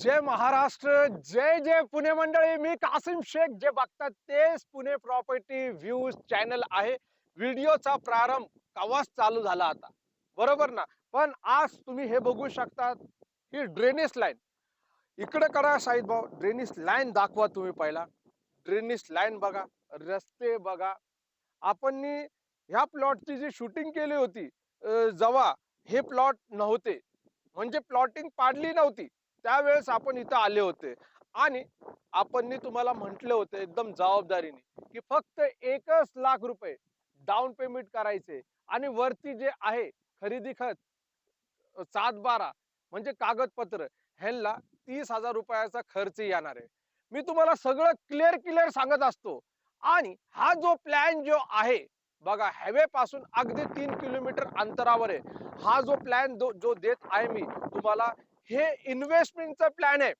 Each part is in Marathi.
जय महाराष्ट्र जय जय पुणे मंडळी. मी कासिम शेख. जे बघतात तेच पुणे प्रॉपर्टी व्ह्यूज चॅनल आहे. व्हिडिओचा प्रारंभ कवाच चालू झाला आता. बरोबर ना? पण आज तुम्ही हे बघू शकतात ही ड्रेनेज लाईन इकडे करा साहेब भाऊ. ड्रेनेज लाईन दाखवा तुम्ही पहिला. ड्रेनेज लाईन बघा. रस्ते बघा. आपण ह्या प्लॉटची जी शूटिंग केली होती जवा हे प्लॉट नव्हते. म्हणजे प्लॉटिंग पाडली नव्हती. त्यावेळेस आपण इथं आले होते. आणि आपण तुम्हाला म्हटले होते एकदम जबाबदारीने की फक्त एकच लाख रुपये डाऊन पेमेंट करायचे. आणि वरती जे आहे खरेदी खत सात बारा म्हणजे कागदपत्र ह्यांना तीस हजार रुपयाचा खर्च येणार आहे. मी तुम्हाला सगळं क्लिअर क्लिअर सांगत असतो. आणि हा जो प्लॅन जो आहे बघा हायवे पासून अगदी तीन किलोमीटर अंतरावर आहे. हा जो प्लॅन जो देत आहे मी तुम्हाला हे इन्व्हेस्टमेंटचा प्लॅन आहे.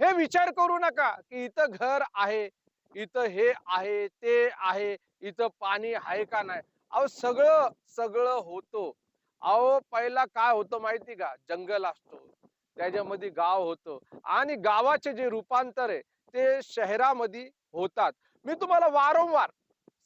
हे विचार करू नका की इथं घर आहे इथं हे आहे ते आहे इथं पाणी आहे का नाही. अहो सगळं सगळं होतो. अहो पहिला काय होतं माहिती का? जंगल असतो. त्याच्यामध्ये गाव होतं. आणि गावाचे जे रूपांतर आहे ते शहरामध्ये होतात. मी तुम्हाला वारंवार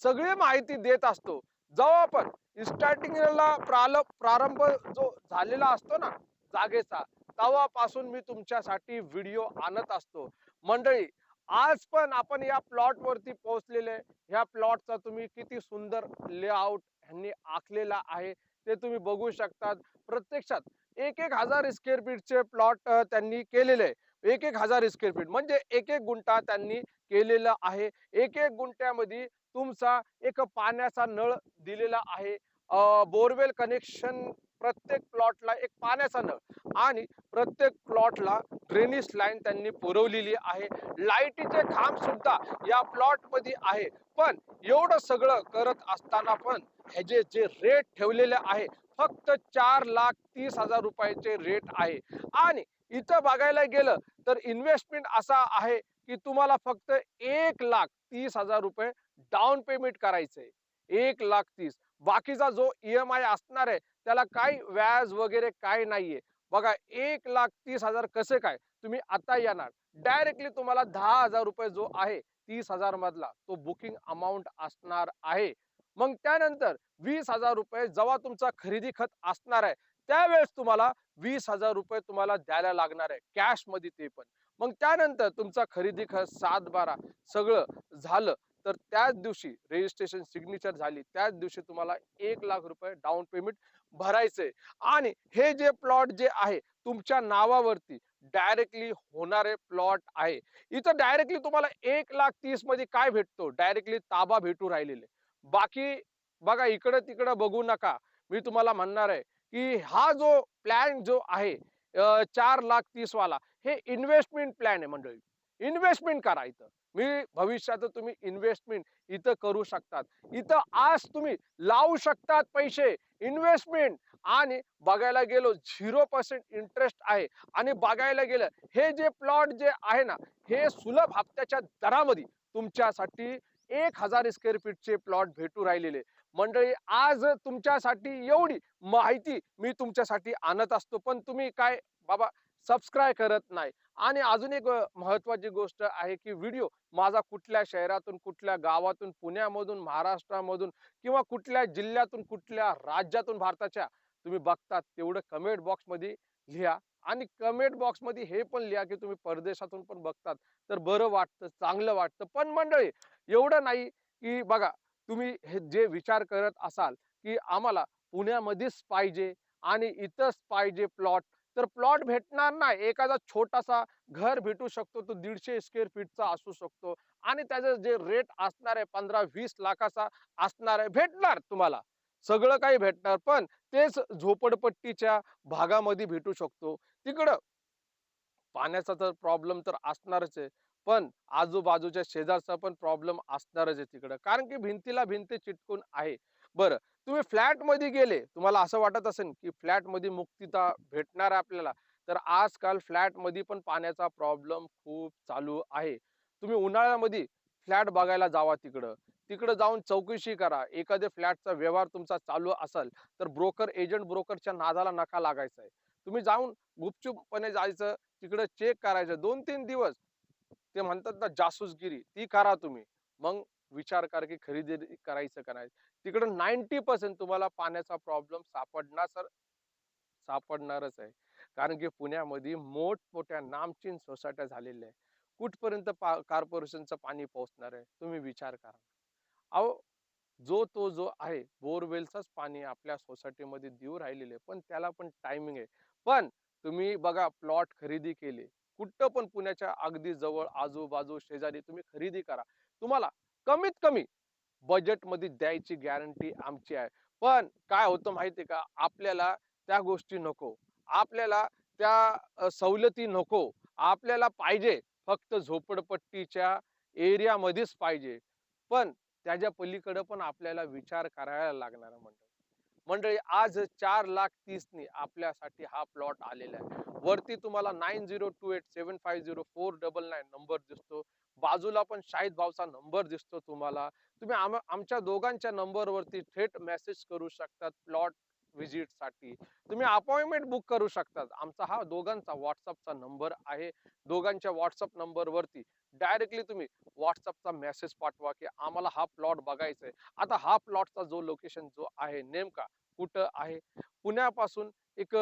सगळी माहिती देत असतो. जेव्हा आपण. स्टार्टिंगला प्रारंभ जो झालेला असतो ना जागेचा. तवापासून मी तुमच्यासाठी व्हिडिओ आणत असतो. मंडळी आज पण आपण या प्लॉट वरती पोहोचलेले. ह्या प्लॉटचा तुम्ही किती सुंदर लेआउट ह्यांनी आखलेला आहे ते तुम्ही बघू शकतात. प्रत्यक्षात एक एक हजार स्क्वेअर फीटचे प्लॉट त्यांनी केलेले. आहे एक एक हजार स्क्वेअर फीट म्हणजे एक एक गुंठा त्यांनी केलेला आहे. एक एक गुंठ्यामध्ये तुमचा एक पाण्याचा नळ दिलेला आहे. बोरवेल कनेक्शन प्रत्येक प्लॉटला एक पाण्याचा नळ आणि प्रत्येक प्लॉटला ड्रेनेज लाईन त्यांनी पुरवलेली आहे. लाईटीचे खांब सुद्धा या प्लॉटमध्ये आहे. पण एवढं सगळं करत असताना पण ह्याचे जे रेट ठेवलेले आहे फक्त चार लाख तीस हजार रुपयाचे रेट आहे. आणि इथं बघायला गेलं तर इन्व्हेस्टमेंट असा आहे की तुम्हाला फक्त एक लाख तीस हजार रुपये डाऊन पेमेंट करायचंय. एक लाख तीस. बाकीचा जो ई एम आय असणार आहे त्याला काही व्याज वगैरे काय नाहीये. बघा एक लाख तीस हजार कसे काय? तुम्ही आता येणार. डायरेक्टली तुम्हाला दहा हजार रुपये जो आहे तीस हजार मधला तो बुकिंग अमाऊंट असणार आहे. मग त्यानंतर वीस हजार रुपये जेव्हा तुमचा खरेदी खत असणार आहे त्यावेळेस तुम्हाला वीस हजार रुपये तुम्हाला द्यायला लागणार आहे कॅशमध्ये ते पण. मग त्यानंतर तुमचा खरेदी खत सात बारा सगळं झालं. तर त्याच दिवशी रजिस्ट्रेशन सिग्नेचर झाली. त्याच दिवशी तुम्हाला एक लाख रुपये डाऊन पेमेंट भरायचंय. आणि हे जे प्लॉट जे आहे तुमच्या नावावरती डायरेक्टली होणारे प्लॉट आहे. इथं डायरेक्टली तुम्हाला एक लाख तीसमध्ये काय भेटतो? डायरेक्टली ताबा भेटू राहिलेले. बाकी बघा इकडं तिकडं बघू नका. मी तुम्हाला म्हणणार आहे की हा जो प्लॅन जो आहे चार लाख तीस वाला हे इन्व्हेस्टमेंट प्लॅन आहे मंडळी. इन्व्हेस्टमेंट करा इथं. मी भविष्यात तुम्ही इन्व्हेस्टमेंट इथं करू शकतात. इथं आज तुम्ही लावू शकतात पैसे. इन्व्हेस्टमेंट आणि बघायला गेलो झिरो पर्सेंट इंटरेस्ट आहे. आणि बघायला गेलं हे जे प्लॉट जे आहे ना हे सुलभ हप्त्याच्या दरामध्ये तुमच्यासाठी एक हजार स्क्वेअर फीटचे प्लॉट भेटू राहिलेले. मंडळी आज तुमच्यासाठी एवढी माहिती मी तुमच्यासाठी आणत असतो. पण तुम्ही काय बाबा सबस्क्राईब करत नाही. आणि अजून एक महत्वाची गोष्ट आहे की व्हिडिओ माझा कुठल्या शहरातून कुठल्या गावातून पुण्यामधून महाराष्ट्रामधून किंवा कुठल्या जिल्ह्यातून कुठल्या राज्यातून भारताच्या तुम्ही बघतात तेवढं कमेंट बॉक्समध्ये लिहा आणि कमेंट बॉक्समध्ये हे पण लिहा की तुम्ही परदेशातून पण बघतात. तर बरं वाटतं चांगलं वाटतं. पण मंडळी एवढं नाही की बघा तुम्ही हे जे विचार करत असाल की आम्हाला पुण्यामध्येच पाहिजे आणि इथंच पाहिजे प्लॉट तर प्लॉट भेटणार नाही. एखादा छोटासा घर भेटू शकतो तो दीडशे स्क्वेअर फीटचा असू शकतो आणि त्याचं जे रेट असणार आहे पंधरा वीस लाखाचा असणार आहे भेटणार तुम्हाला. सगळं काही भेटणार पण तेच झोपडपट्टीच्या भागामध्ये भेटू शकतो. तिकडं पाण्याचा तर प्रॉब्लेम तर असणारच आहे पण आजूबाजूच्या शेजारचा पण प्रॉब्लेम असणारच आहे तिकडं. कारण की भिंतीला भिंती चिटकून आहे. बरं तुम्ही फ्लॅटमध्ये गेले तुम्हाला असं वाटत असेल की फ्लॅटमध्ये मुक्तिता भेटणार आपल्याला तर आजकाल फ्लॅटमध्ये पण पाण्याचा प्रॉब्लेम खूप चालू आहे. तुम्ही उन्हाळ्यामध्ये फ्लॅट बघायला जावा तिकडं. तिकडं जाऊन चौकशी करा. एखाद्या फ्लॅटचा व्यवहार तुमचा चालू असेल तर ब्रोकर एजंट ब्रोकरच्या नादाला नका लागायचा आहे. तुम्ही जाऊन गुपचूपपणे जायचं तिकडे चेक करायचं. दोन तीन दिवस ते म्हणतात ना जासूसगिरी ती करा तुम्ही. मग विचार करा की खरेदी करायचं करायचं तिकडं नाईन्टी पर्सेंट तुम्हाला पाण्याचा प्रॉब्लेम सापडणार सर सापडणारच आहे. कारण की पुण्यामध्ये मोठमोठ्या नामचीन सोसायट्या झालेल्या आहे कुठपर्यंत पा कॉर्पोरेशनचं पाणी पोहोचणार आहे तुम्ही विचार करा. अहो जो तो जो आहे बोरवेलचंच पाणी आपल्या सोसायटीमध्ये देऊ राहिलेले पण त्याला पण टायमिंग आहे. पण तुम्ही बघा प्लॉट खरेदी केले. कुठं पण पुण्याच्या अगदी जवळ आजूबाजू शेजारी तुम्ही खरेदी करा. तुम्हाला कमीत कमी बजेटमध्ये द्यायची गॅरंटी आमची आहे. पण काय होतं माहितीये का? आपल्याला त्या गोष्टी नको. आपल्याला त्या सवलती नको. आपल्याला पाहिजे फक्त झोपडपट्टीच्या एरियामध्येच पाहिजे. पण त्याच्या पलीकडे पण आपल्याला विचार करायला लागणार मंडळी. मंडळी आज चार लाख तीसनी आपल्यासाठी हा प्लॉट आलेला आहे. वरती तुम्हाला nine zero two eight seven five zero four double nine number दिसतो. बाजूला पण शाहिद भाऊचा नंबर दिसतो तुम्हाला. तुम्ही आम आमच्या दोघांच्या नंबरवरती थेट मेसेज करू शकतात प्लॉट व्हिजिटसाठी तुम्ही अपॉइंटमेंट बुक करू शकतात. आमचा हा दोघांचा व्हॉट्सअपचा नंबर आहे. दोघांच्या व्हॉट्सअप नंबरवरती डायरेक्टली तुम्ही व्हॉट्सअपचा मेसेज पाठवा की आम्हाला हा प्लॉट बघायचा आहे. आता हा प्लॉटचा जो लोकेशन जो आहे नेमका कुठं आहे? पुण्यापासून एक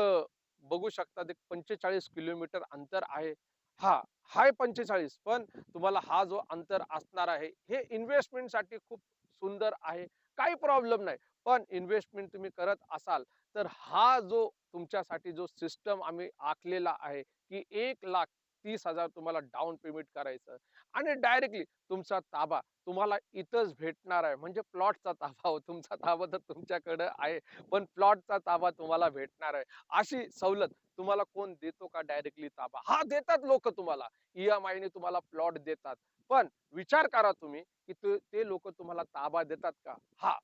बघू शकतात एक पंचेचाळीस किलोमीटर अंतर आहे. हा हाय पंचेचाळीस पण तुम्हाला हा जो अंतर असणार आहे हे इन्व्हेस्टमेंटसाठी खूप सुंदर आहे. काही प्रॉब्लेम नाही पण इन्व्हेस्टमेंट तुम्ही करत असाल तर हा जो तुमच्यासाठी जो सिस्टम आम्ही आखलेला आहे की एक लाख तीस हजार तुम्हाला डाऊन पेमेंट करायचं आणि डायरेक्टली तुमचा ताबा तुम्हाला इथंच भेटणार आहे. म्हणजे प्लॉटचा ताबा हो तुमचा ताबा तर तुमच्याकडे आहे पण प्लॉटचा ताबा तुम्हाला भेटणार आहे. अशी सवलत तुम्हाला कोण देतो का डायरेक्टली ताबा? हा देतात लोक तुम्हाला. ईएमआय ने तुम्हाला प्लॉट देतात. पण विचार करा तुम्ही की ते- ते लोक तुम्हाला ताबा देतात का? हा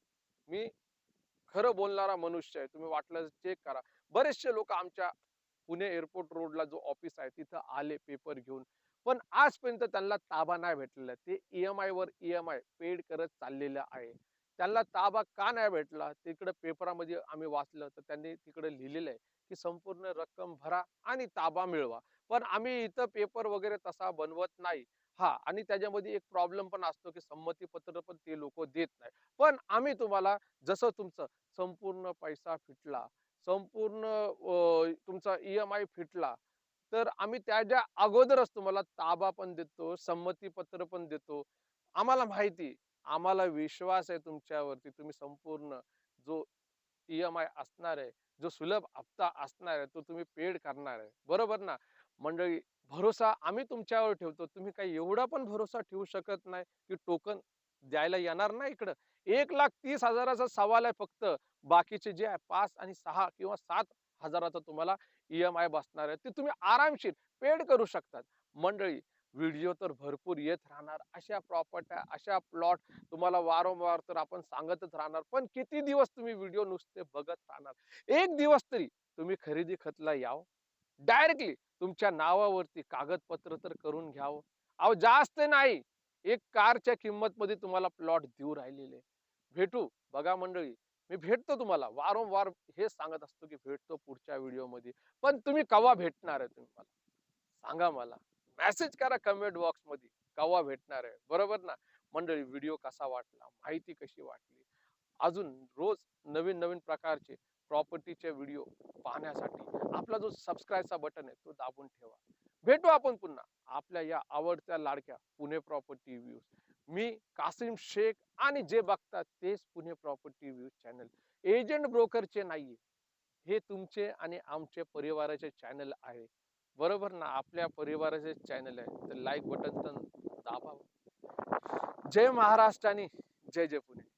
मी खरं बोलणारा मनुष्य आहे. तुम्ही वाटलं चेक करा. बरेचसे लोक आमच्या पुणे एअरपोर्ट रोडला जो ऑफिस आहे तिथं आले पेपर घेऊन. पण आजपर्यंत त्यांना ताबा नाही भेटलेला. ते ईएमआय वर ईएमआय पेड करत चाललेलं आहे. त्यांना ताबा का नाही भेटला? तिकडे पेपरामध्ये आम्ही वाचलं तर त्यांनी तिकडे लिहिलेलं आहे की संपूर्ण रक्कम भरा आणि ताबा मिळवा. पण आम्ही इथं पेपर वगैरे तसा बनवत नाही. हा आणि त्याच्यामध्ये एक प्रॉब्लेम पण असतो की संमती पत्र पण ते लोक देत नाही. पण आम्ही तुम्हाला जसं तुमचं संपूर्ण पैसा फिटला संपूर्ण अं, तुमचा आय फिटला तर आम्ही त्याच्या अगोदरच तुम्हाला ताबा पण देतो संमती पत्र पण देतो. आम्हाला माहिती आम्हाला विश्वास आहे तुमच्यावरती. तुम्ही संपूर्ण जो ई एम आय असणार आहे जो सुलभ हप्ता असणार आहे तो तुम्ही पेड करणार आहे. बरोबर ना? मंडळी भरोसा आम्ही तुमच्यावर ठेवतो. तुम्ही काही एवढा पण भरोसा ठेवू शकत नाही की टोकन द्यायला येणार ना इकडं? एक लाख तीस हजाराचा सवाल आहे फक्त. बाकीचे जे आहे पाच आणि सहा किंवा सात हजाराचा तुम्हाला ई एम आय बसणार आहे ते तुम्ही आरामशीर पेड करू शकतात. मंडळी व्हिडिओ तर भरपूर येत राहणार अशा प्रॉपर्ट्या अशा प्लॉट तुम्हाला वारंवार तर आपण सांगतच राहणार पण किती दिवस तुम्ही व्हिडिओ नुसते बघत राहणार? एक दिवस तरी तुम्ही खरेदी खतला याव. डायरेक्टली तुमच्या नावावरती कागदपत्र तर करून घ्यावं. अहो जास्त नाही एक कारच्या किंमतमध्ये तुम्हाला प्लॉट देऊ राहिलेले. भेटू बघा मंडळी. मी भेटतो तुम्हाला. वारंवार हे सांगत असतो की भेटतो पुढच्या व्हिडिओमध्ये पण तुम्ही कवा भेटणार आहे तुम्ही मला? सांगा मला. मेसेज करा कमेंट बॉक्समध्ये. कवा भेटणार आहे? बरोबर ना? मंडळी व्हिडिओ कसा वाटला? माहिती कशी वाटली? अजून रोज नवीन नवीन प्रकारचे प्रॉपर्टीचे व्हिडिओ पाहण्यासाठी आपला जो सबस्क्राईबचा बटन आहे तो दाबून ठेवा. भेटू आपण पुन्हा आपल्या या आवडत्या लाडक्या पुणे प्रॉपर्टी व्ह्यूज. मी कासिम शेख आणि जे बघतात तेच Pune property views channel. Agent ब्रोकरचे नाहीये. हे तुमचे आणि आमचे परिवाराचे चॅनल आहे. बरोबर ना? आपल्या परिवाराचे चॅनल आहे. तर लाईक बटन तर दाबा जय महाराष्ट्र आणि जय जय पुणे.